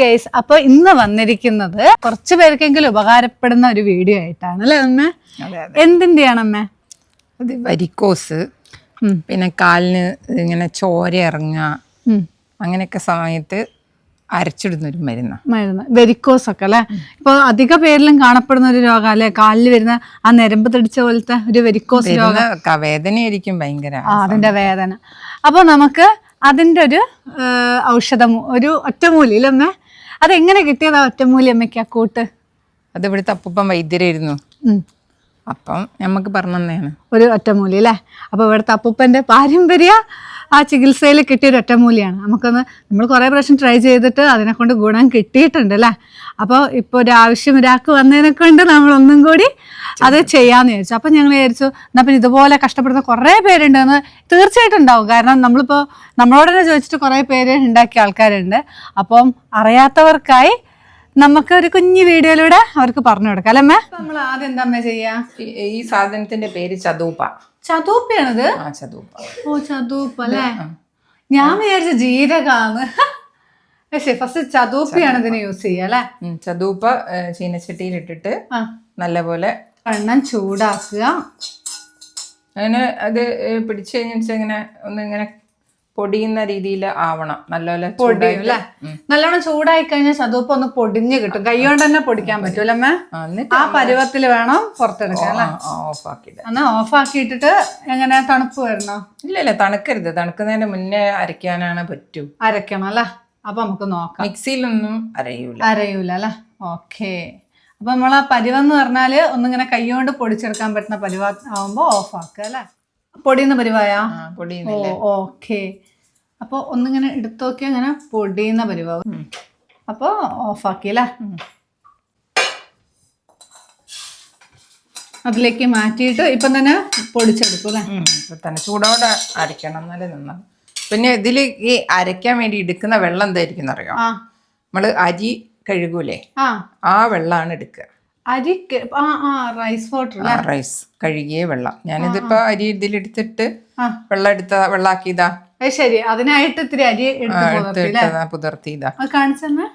Guys അപ്പൊ ഇന്ന് വന്നിരിക്കുന്നത് കുറച്ചു പേർക്കെങ്കിലും ഉപകാരപ്പെടുന്ന ഒരു വീഡിയോ ആയിട്ടാണ് അല്ലേ അമ്മ? എന്തിന്റെയാണ് അമ്മ? അത് വരിക്കോസ് പിന്നെ കാലിന് ഇങ്ങനെ ചോര ഇറങ്ങുക. അങ്ങനെയൊക്കെ സമയത്ത് അരച്ചിടുന്ന ഒരു മരുന്ന്. മരുന്ന്. വെരിക്കോസ് ഒക്കെ അല്ലെ? ഇപ്പൊ അധിക പേരിലും കാണപ്പെടുന്ന ഒരു രോഗം അല്ലെ? കാലിൽ വരുന്ന ആ ഞരമ്പ് തടിച്ച പോലത്തെ ഒരു വെരിക്കോസ് രോഗം. വേദനയായിരിക്കും ഭയങ്കര അതിന്റെ വേദന. അപ്പൊ നമുക്ക് അതിന്റെ ഒരു ഔഷധം ഒരു ഒറ്റമൂലി ഇല്ലേ അമ്മേ? അതെങ്ങനെ കിട്ടിയതാ ഒറ്റമൂലി അമ്മയ്ക്ക് ആ കൂട്ട്? അത് ഇവിടുത്തെ അപ്പം വൈദ്യരായിരുന്നു അപ്പം നമുക്ക് പറഞ്ഞു തന്നെയാണ് ഒരു ഒറ്റമൂലി അല്ലേ? അപ്പോൾ ഇവിടുത്തെ അപ്പൂപ്പന്റെ പാരമ്പര്യ ആ ചികിത്സയിൽ കിട്ടിയ ഒരു ഒറ്റമൂലിയാണ്. നമുക്കൊന്ന് നമ്മൾ കുറേ പ്രാവശ്യം ട്രൈ ചെയ്തിട്ട് അതിനെ കൊണ്ട് ഗുണം കിട്ടിയിട്ടുണ്ട് അല്ലേ? അപ്പോൾ ഇപ്പോൾ ഒരു ആവശ്യം ഒരാൾക്ക് വന്നതിനെ കൊണ്ട് നമ്മൾ ഒന്നും കൂടി അത് ചെയ്യാമെന്ന് വിചാരിച്ചു. അപ്പം ഞങ്ങൾ വിചാരിച്ചു എന്നാൽ പിന്നെ ഇതുപോലെ കഷ്ടപ്പെടുന്ന കുറേ പേരുണ്ടെന്ന് തീർച്ചയായിട്ടും ഉണ്ടാവും. കാരണം നമ്മളിപ്പോൾ നമ്മളോട് തന്നെ ചോദിച്ചിട്ട് കുറേ പേര് ഉണ്ടാക്കിയ ആൾക്കാരുണ്ട്. അപ്പം അറിയാത്തവർക്കായി നമുക്ക് ഒരു കുഞ്ഞു വീഡിയോയിലൂടെ അവർക്ക് പറഞ്ഞു കൊടുക്കാം അല്ലേ നമ്മൾ ആദ്യം എന്താ ചെയ്യാ? ഈ- സാധനത്തിന്റെ പേര് ചതൂപ്പ. ചതൂപ്പയാണത്? ആ ചതൂപ്പ. ഓ ചതൂപ്പ് അല്ലേ? ഞാൻ വിചാരിച്ച ജീരകാന്ന്. പക്ഷേ ഫസ്റ്റ് ചതൂപ്പയാണ് ഇതിന് യൂസ് ചെയ്യുക അല്ലേ? ചതൂപ്പ ചീനച്ചട്ടിയിൽ ഇട്ടിട്ട് നല്ലപോലെ എണ്ണം ചൂടാക്കുക. അങ്ങനെ അത് പിടിച്ചു കഴിഞ്ഞാൽ ഇങ്ങനെ ഒന്ന് ഇങ്ങനെ പൊടിയുന്ന രീതിയിൽ ആവണം. നല്ലപോലെ പൊടിയും അല്ലെ? നല്ലോണം ചൂടായി കഴിഞ്ഞാൽ ചതുപ്പ് ഒന്ന് പൊടിഞ്ഞു കിട്ടും. കൈ കൊണ്ട് തന്നെ പൊടിക്കാൻ പറ്റൂല അമ്മ. ആ, പരുവത്തിൽ വേണം പുറത്തെടുക്കാൻ അല്ലേ? ഓഫ് ആക്കിയിട്ട്. എന്നാ ഓഫ് ആക്കിയിട്ടിട്ട് എങ്ങനെ തണുപ്പ് വരണോ ഇല്ല ഇല്ല തണുക്കരുത്. തണുക്കുന്നതിന് മുന്നേ അരയ്ക്കാനാണ് പറ്റൂ. അരയ്ക്കണം അല്ലേ? അപ്പൊ നമുക്ക് നോക്കാം. മിക്സിയിലൊന്നും അരയൂല. അരയൂല അല്ലെ? ഓക്കെ. അപ്പൊ നമ്മൾ ആ പരുവെന്ന് പറഞ്ഞാൽ ഒന്നിങ്ങനെ കൈ കൊണ്ട് പൊടിച്ചെടുക്കാൻ പറ്റുന്ന പരുവ ആവുമ്പോ ഓഫ് ആക്കുക അല്ലേ? പൊടിയുന്ന പരിവായ? ഓ ഓക്കെ. അപ്പോൾ ഒന്നിങ്ങനെ എടുത്തു നോക്കി അങ്ങനെ പൊടിയുന്ന പരിവാവും അപ്പോൾ ഓഫാക്കിയല്ലേ? അതിലേക്ക് മാറ്റിയിട്ട് ഇപ്പം തന്നെ പൊടിച്ചെടുക്കും അല്ലേ? തന്നെ ചൂടോടെ അരയ്ക്കണം എന്നാലേ നിന്ന പിന്നെ ഇതിൽ ഈ അരയ്ക്കാൻ വേണ്ടി എടുക്കുന്ന വെള്ളം എന്തായിരിക്കും അറിയാം ആ. നമ്മൾ അരി കഴുകൂലേ? ആ. ആ വെള്ളമാണ് എടുക്കുക. അരി ആ ആ റൈസ് വാട്ടർ ആ റൈസ് കഴുകിയ വെള്ളം. ഞാനിതിപ്പോ അരി ഇതിലെടുത്തിട്ട്. വെള്ളം എടുത്ത വെള്ളാക്കിയതാ. ശരി. അതിനായിട്ട് ഇത്തിരി അരി എടുത്ത് പുതിർത്തിയതാ. കാണിച്ചെന്നെ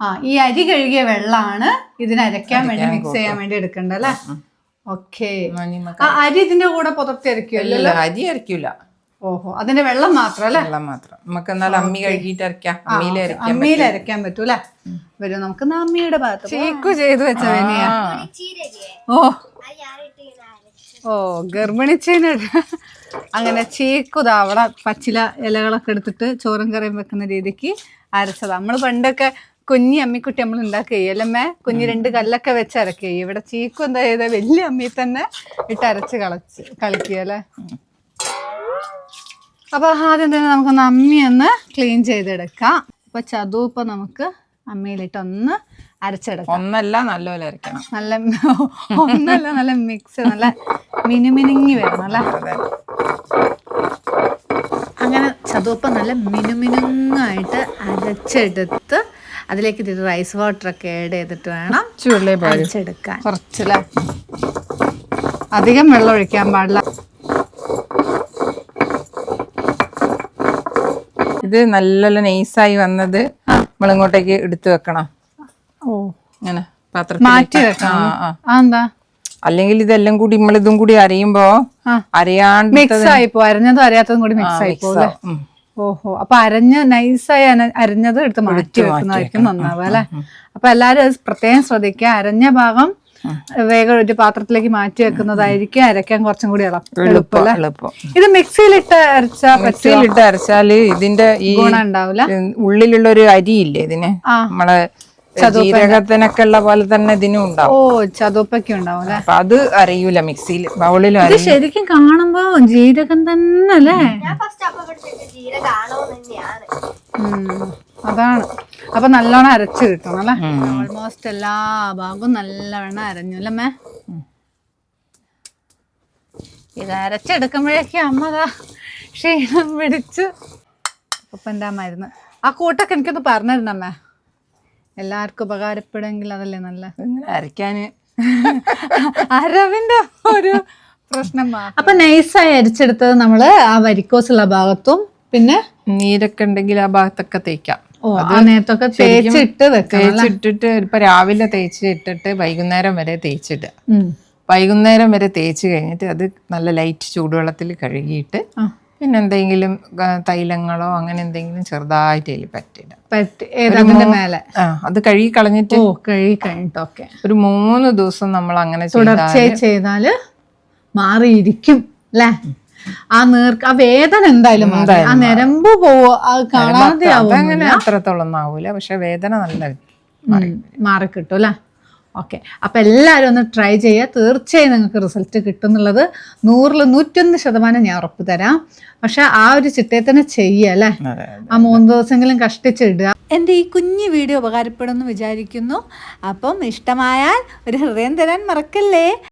ആ ഈ അരി കഴുകിയ വെള്ളമാണ് ഇതിനരയ്ക്കാൻ വേണ്ടി മിക്സ് ചെയ്യാൻ വേണ്ടി എടുക്കണ്ടല്ലേ അല്ലേ ഓക്കെ അരി ഇതിന്റെ കൂടെ പുതർത്തി അരയ്ക്കുമല്ലോ അരി അരയ്ക്കൂല. ഓഹോ. അതിന്റെ വെള്ളം മാത്രം അല്ലേ? വെള്ളം മാത്രം. നമുക്ക് എന്നാൽ അമ്മി കഴുകിയിട്ട് അരക്കാം അമ്മിയിൽ അരക്കാൻ അമ്മിയിൽ അരയ്ക്കാൻ പറ്റൂല വരും നമുക്ക് അമ്മിയുടെ ഭാഗത്ത് ചേക്കു ചെയ്തു വെച്ച വേനിയാ ഓ. ഓ ഗർഭിണിച്ചതിന് അങ്ങനെ ചേക്കു ദാവള പച്ചില ഇലകളൊക്കെ എടുത്തിട്ട് ചോറും കറിയും വെക്കുന്ന രീതിക്ക് അരച്ചതാ. നമ്മൾ പണ്ടൊക്കെ കുഞ്ഞി അമ്മിക്കുട്ടി നമ്മൾ ഉണ്ടാക്കുകയല്ലമ്മേ കുഞ്ഞി രണ്ട് കല്ലൊക്കെ വെച്ച് അരക്കുക ഇവിടെ ചീക്കു എന്താ ചെയ്ത? വലിയ അമ്മി തന്നെ ഇട്ട് അരച്ച് കളച്ച് കളിക്കുക അല്ലേ? അപ്പൊ ആദ്യം തന്നെ നമുക്കൊന്ന് അമ്മി ഒന്ന് ക്ലീൻ ചെയ്തെടുക്കാം. അപ്പൊ ചതുപ്പ് നമുക്ക് അമ്മിയിലിട്ട് ഒന്ന് അരച്ചെടുക്കാം. ഒന്നല്ല നല്ലപോലെ അരയ്ക്കണം നല്ല ഒന്നല്ല നല്ല മിക്സ് നല്ല മിനുമിനുങ്ങി വരണം അല്ലേ? അങ്ങനെ ചതുപ്പ് നല്ല മിനുമിനുങ്ങായിട്ട് അരച്ചെടുത്ത് അതിലേക്ക് ഇത് റൈസ് വാട്ടർ ഒക്കെ ആഡ് ചെയ്തിട്ട് വേണം ചുള്ളി അരച്ചെടുക്കാൻ. കുറച്ചല്ലേ? അധികം വെള്ളം ഒഴിക്കാൻ പാടില്ല. ഇത് നല്ല നൈസായി വന്നത് നമ്മളിങ്ങോട്ടേക്ക് എടുത്തു വെക്കണം. ഓ. അങ്ങനെ പാത്രത്തിൽ മാറ്റി ആ വെക്കണം. ആ ആ. എന്താ? അല്ലെങ്കിൽ ഇതെല്ലാം കൂടി നമ്മൾ ഇതും കൂടി അറിയുമ്പോ അറിയാണ്ട് മിക്സ് ആയിപ്പോ. അരഞ്ഞതും അറിയാത്തതും കൂടി മിക്സ് ആയി പോലെ. ഓഹോ. അപ്പൊ അരഞ്ഞ് നൈസായി അരഞ്ഞത് എടുത്ത് മാറ്റി വെക്കുന്നതായിരിക്കും നന്നാവുക അല്ലെ? അപ്പൊ എല്ലാരും പ്രത്യേകം ശ്രദ്ധിക്കുക. അരഞ്ഞ ഭാഗം വേഗം ഒരു പാത്രത്തിലേക്ക് മാറ്റി വെക്കുന്നതായിരിക്കും. അരയ്ക്കാൻ കുറച്ചും കൂടി എളുപ്പം. എളുപ്പം എളുപ്പം ഇത് മിക്സിയിലിട്ട് അരച്ചാ പറ്റും മിക്സിയിലിട്ട് അരച്ചാൽ ഇതിന്റെ ഈ ഗുണം ഉണ്ടാവില്ല ഉള്ളിലുള്ള ഒരു അരിയില്ലേ ഇതിന്? നമ്മളെ ജീരകത്തിനൊക്കെ ഉള്ള പോലെ തന്നെ ഇതിനും ഉണ്ടാവും. ഓ ചതുപ്പൊക്കെ ഉണ്ടാവും അപ്പൊ അത് അറിയൂല മിക്സിയിൽ ബൗളിലും ഇത് ശരിക്കും കാണുമ്പോ ജീരകം തന്നെ അല്ലേ അതാണ്. അപ്പൊ നല്ലോണം അരച്ച് കിട്ടണം അല്ലെ? ഓൾമോസ്റ്റ് എല്ലാ ഭാഗവും നല്ലവണ്ണം അരഞ്ഞു അല്ലേ അമ്മേ? ഇത് അരച്ചെടുക്കുമ്പോഴേക്കും അമ്മതാ ക്ഷീണം പിടിച്ച്. അപ്പൊ എന്താ മരുന്ന്? ആ കൂട്ടൊക്കെ എനിക്കൊന്ന് പറഞ്ഞിരുന്നമ്മേ എല്ലാവർക്കും ഉപകാരപ്പെടുമെങ്കിൽ അതല്ലേ നല്ല ഇങ്ങനെ അരയ്ക്കാന്. അരവിന്റെ ഒരു പ്രശ്നം അപ്പൊ നൈസായി അരിച്ചെടുത്തത് നമ്മൾ ആ വരിക്കോസുള്ള ഭാഗത്തും പിന്നെ നീരൊക്കെ ഉണ്ടെങ്കിൽ ആ ഭാഗത്തൊക്കെ തേക്കാം. നേരത്തൊക്കെ തേച്ചിട്ട് തേച്ചിട്ടിട്ട് ഇപ്പൊ രാവിലെ തേച്ച് ഇട്ടിട്ട് വൈകുന്നേരം വരെ തേച്ചിട്ട് വൈകുന്നേരം വരെ തേച്ച് കഴിഞ്ഞിട്ട് അത് നല്ല ലൈറ്റ് ചൂടുവെള്ളത്തിൽ കഴുകിയിട്ട് പിന്നെ എന്തെങ്കിലും തൈലങ്ങളോ അങ്ങനെ എന്തെങ്കിലും ചെറുതായിട്ട് അതിൽ പറ്റിയിടാം മേലെ? അത് കഴുകി കളഞ്ഞിട്ട് കഴുകി കഴിഞ്ഞിട്ട് ഓക്കെ. ഒരു മൂന്ന് ദിവസം നമ്മൾ അങ്ങനെ തുടർച്ചയായി ചെയ്താൽ മാറിയിരിക്കും അല്ലേ? ആ നേർക്ക് ആ വേദന എന്തായാലും മാറി. ആ നരമ്പ് പോവോ അത് കാണാതെ ആവും അതങ്ങനെ അത്രത്തോളം ഒന്നും ആവൂല. പക്ഷെ വേദന നല്ല മാറി. കിട്ടും അല്ലേ? ഓക്കെ. അപ്പം എല്ലാവരും ഒന്ന് ട്രൈ ചെയ്യുക. തീർച്ചയായും നിങ്ങൾക്ക് റിസൾട്ട് കിട്ടും എന്നുള്ളത് നൂറിൽ നൂറ്റൊന്ന് ശതമാനം ഞാൻ ഉറപ്പ് തരാം. പക്ഷെ ആ ഒരു ചിട്ടയെ തന്നെ ചെയ്യുക അല്ലേ? അതെ. ആ മൂന്ന് ദിവസമെങ്കിലും കഷ്ടിച്ചിടുക. എന്റെ ഈ കുഞ്ഞു വീഡിയോ ഉപകാരപ്പെടുമെന്ന് വിചാരിക്കുന്നു. അപ്പം ഇഷ്ടമായാൽ ഒരു ഹൃദയം തരാൻ മറക്കല്ലേ?